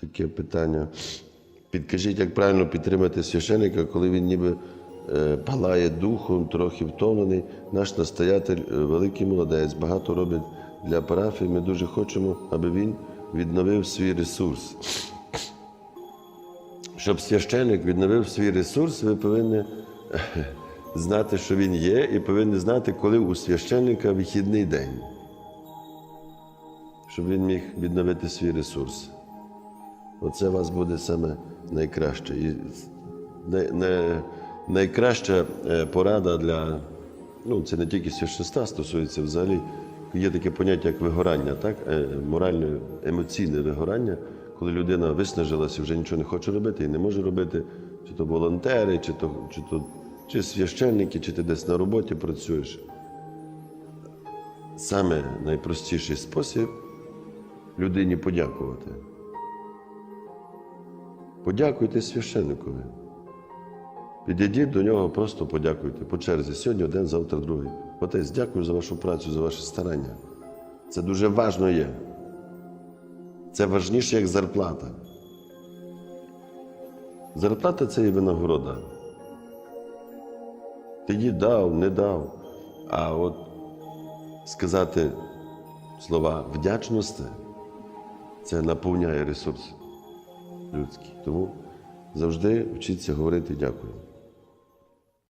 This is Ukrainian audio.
таке питання. Підкажіть, як правильно підтримати священика, коли він ніби е, палає духом, трохи втомлений. Наш настоятель е, великий молодець, багато робить для парафії. Ми дуже хочемо, аби він відновив свій ресурс. Щоб священик відновив свій ресурс, ви повинні е, знати, що він є, і повинні знати, коли у священника вихідний день, щоб він міг відновити свій ресурс. Оце у вас буде саме найкраще. І най, найкраща е, порада для, ну, це не тільки священства стосується взагалі. Є таке поняття, як вигорання, так? Е, моральне, емоційне вигорання, коли людина виснажилася, вже нічого не хоче робити і не може робити, чи то волонтери, чи то, чи то чи священники, чи ти десь на роботі працюєш. Саме найпростіший спосіб людині подякувати. Подякуйте священникові. Підійдіть до нього, просто подякуйте по черзі. Сьогодні один, завтра другий. Отець, дякую за вашу працю, за ваше старання. Це дуже важно є. Це важніше, як зарплата. Зарплата це і винагорода. Ти їй дав, не дав. А от сказати слова вдячності, це наповняє ресурс людський. Тому завжди вчіться говорити дякую.